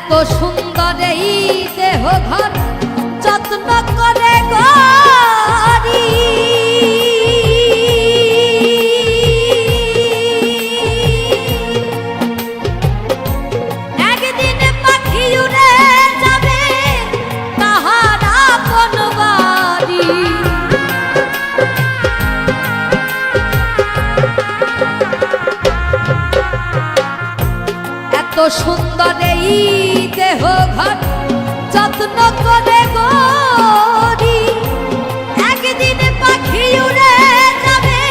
এত সুন্দর এই দেহ ঘর যত্ন করে গরি সুন্দর এই দেহ ঘর, যত্ন করে গরি একদিন পাখি উড়ে যাবে,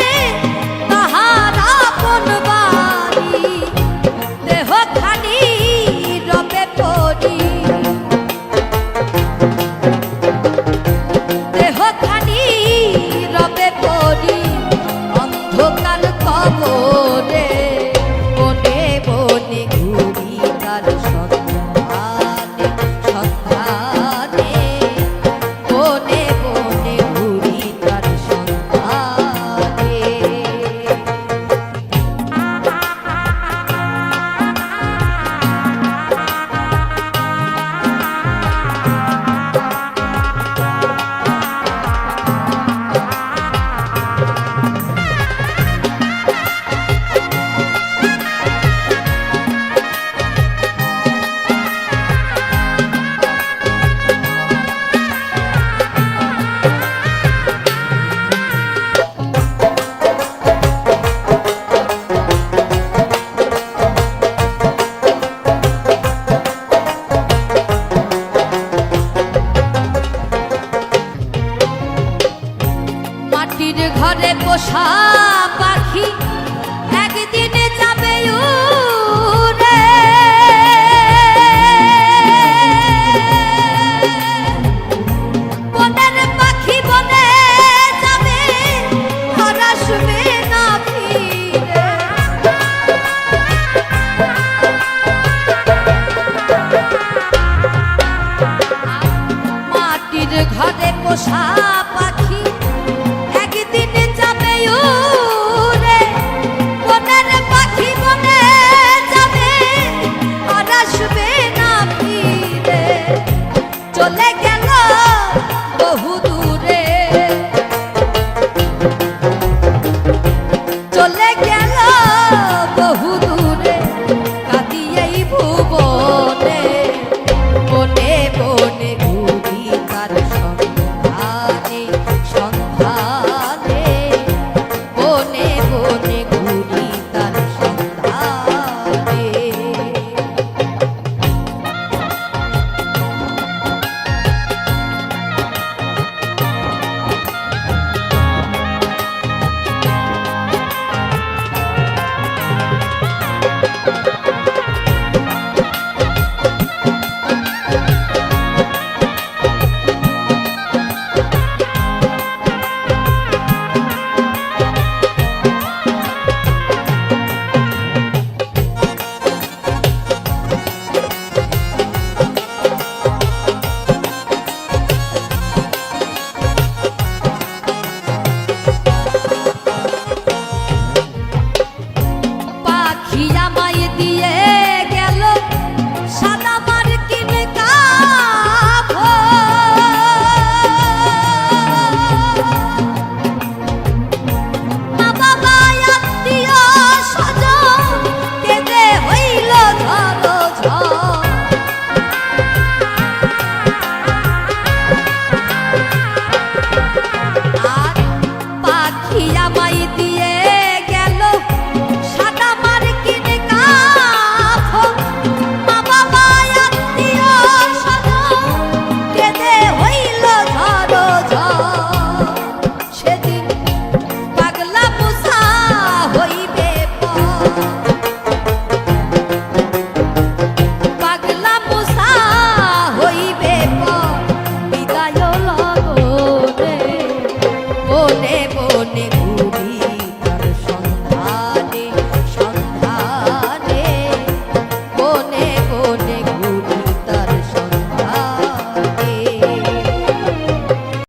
তাহার আপন বাড়ি দেহ খানি রবে পরি দেহ খানি রবে পরি অন্ধকার কবরে। পোষা পাখি একদিনে যাবে উড়ে। বনের পাখি বনে যাবে না ফিরে। মাটির ঘরে পোষা ফুল